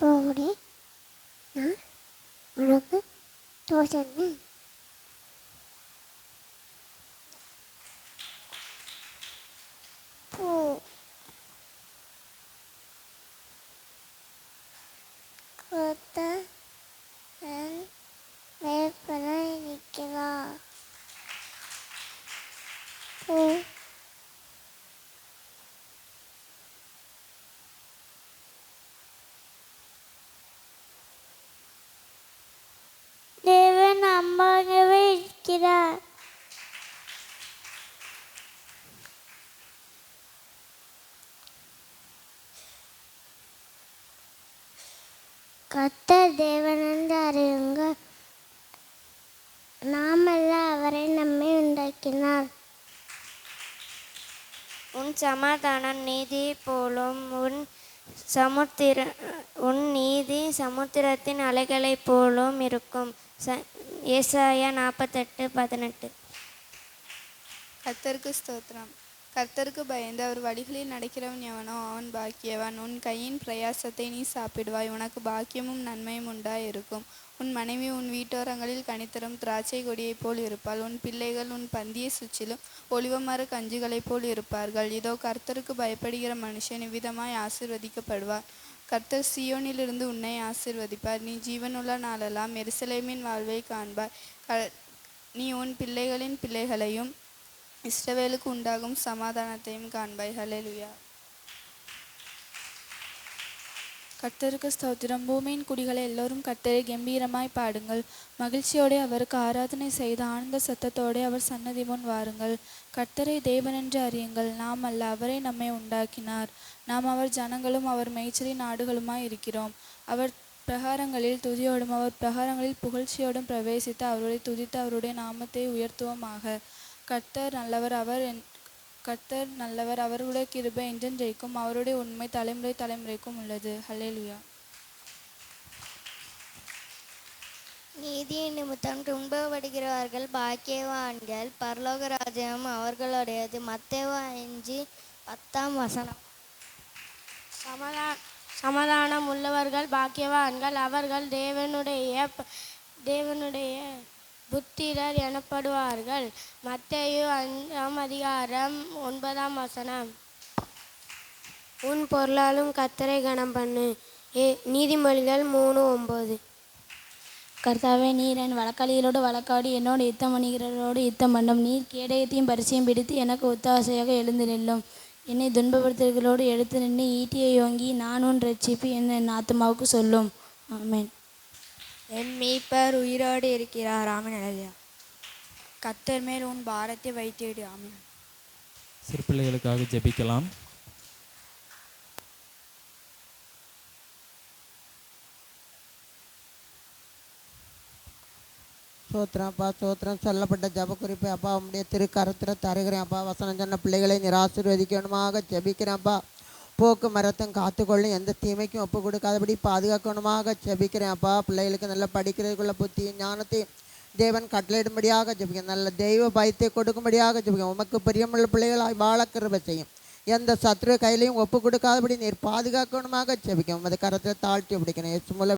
通りな学ぶ当然ね。こー。こた。うん。めよくないにけど。ポー。கர்த்தர் தேவனென்று அறியுங்கள். நாமல்ல அவரை நம்மை உண்டாக்கினார் உன் சமாதானம் நீதி போலும். உன் சமுத்திர உன் நீதி சமுத்திரத்தின் அலைகளைப் போலும் இருக்கும். ச ஏசாயா நாற்பத்தெட்டு பதினெட்டு. கர்த்தருக்கு ஸ்தோத்திரம். கர்த்தருக்கு பயந்து அவர் வழிகளில் நடக்கிறவன் எவனோ அவன் பாக்கியவன். உன் கையின் பிரயாசத்தை நீ சாப்பிடுவாய். உனக்கு பாக்கியமும் நன்மையும் உண்டாயிருக்கும். உன் மனைவி உன் வீட்டோரங்களில் கனித்தரும் திராட்சை கொடியைப் போல் இருப்பாள். உன் பிள்ளைகள் உன் பந்திய சுற்றிலும் ஒளிவமர கஞ்சுகளைப் போல் இருப்பார்கள். இதோ கர்த்தருக்கு பயப்படுகிற மனுஷன் இவ்விதமாய் ஆசிர்வதிக்கப்படுவார். கர்த்தர் சியோனிலிருந்து உன்னை ஆசிர்வதிப்பார். நீ ஜீவனுள்ள நாளெல்லாம் எருசலேமின் வாழ்வை காண்பாய். க நீ உன் பிள்ளைகளின் பிள்ளைகளையும் இஸ்ரவேலுக்கு உண்டாகும் சமாதானத்தையும் காண்பாய் ஹலெலுயா கர்த்தருக்கு ஸ்தோத்திரம் பூமியின் குடிகளை எல்லோரும் கர்த்தரை கம்பீரமாய் பாடுங்கள் மகிழ்ச்சியோடே அவருக்கு ஆராதனை செய்து ஆனந்த சத்தத்தோடே அவர் சன்னதி முன் வாருங்கள் கர்த்தரை தேவனென்று அறியுங்கள் நாம் அல்ல அவரே நம்மை உண்டாக்கினார் நாம் அவர் ஜனங்களும் அவர் மேய்ச்சலி நாடுகளுமாய் இருக்கிறோம் அவர் பிரகாரங்களில் துதியோடும் அவர் பிரகாரங்களில் புகழ்ச்சியோடும் பிரவேசித்து அவருடைய துதித்து அவருடைய நாமத்தை உயர்த்துவோமாக கர்த்தர் நல்லவர் அவர் என்- கர்த்தர் நல்லவர் அவருடைய கிருபை என்றென்றைக்கும் அவருடைய உண்மை தலைமுறை தலைமுறைக்கும் உள்ளது. ஹல்லேலூயா நீதியின் நிமித்தம் துன்பப்படுகிறவர்கள் பாக்கியவான்கள். பரலோக ராஜ்யம் அவர்களுடையது. மத்தேவா அஞ்சு பத்தாம் வசனம். சமாதா சமாதானம் உள்ளவர்கள் பாக்கியவான்கள் அவர்கள் தேவனுடைய தேவனுடைய புத்திரர் எனப்படுவார்கள். மத்தேயு அஞ்சாம் அதிகாரம் ஒன்பதாம் வசனம். உன் பொருளாலும் கத்தரை கனம் பண்ணு. ஏ நீதிமொழிகள் மூணு ஒம்பது கர்த்தாவே நீர் என் வழக்காளிகளோடு வழக்காடி என்னோடு யுத்தம் பண்ணுகிறவரோடு யுத்தம் பண்ணும். நீர் கேடயத்தையும் பரிசையும் பிடித்து எனக்கு ஒத்தாசையாக எழுந்து நில்லும். என்னை துன்பப்படுத்துகிறோடு எடுத்து நின்று ஈட்டியை ஓங்கி நான் உன் ரட்சிப்பு என் என் ஆத்மாவுக்கு சொல்லும். ஆமேன். என் மீட்பர் உயிரோடு இருக்கிறார். ஆமென். அல்லேலூயா. கத்தர் மேல் உன் பாரத்தை வைத்திடு. ஆமென். சிறு பிள்ளைகளுக்காக ஜெபிக்கலாம். சோத்திரம் அப்பா சோத்திரம். சொல்லப்பட்ட ஜப குறிப்பு அப்பா உம்முடைய திருக்கரத்தில் தருகிறேன் அப்பா. வசனம் சொன்ன பிள்ளைகளை நீர் ஆசீர்வதிக்கணுமாக. ஜெபிக்கிறேன்ப்பா போக்கு மரத்தும் காத்துக்கொள்ளும் எந்த தீமைக்கும் ஒப்பு கொடுக்காதபடி பாதுகாக்கணுமாக ஜெபிக்கிறேன் அப்பா. பிள்ளைகளுக்கு நல்லா படிக்கிறதுக்குள்ள புத்தியும் ஞானத்தையும் தேவன் கட்டளையிடும்படியாக ஜெபிக்கிறேன். நல்ல தெய்வ பயத்தை கொடுக்கும்படியாக ஜெபிக்கிறேன். உமக்கு பிரியமுள்ள பிள்ளைகளாய் வாழ கிருபை செய்யும். எந்த சத்ரு கையிலையும் ஒப்பு கொடுக்காதபடி நீர் பாதுகாக்கணுமாக ஜெபிக்கும் உமது கரத்தில் தாழ்த்தி பிடிக்கணும் இயேசு மூலம்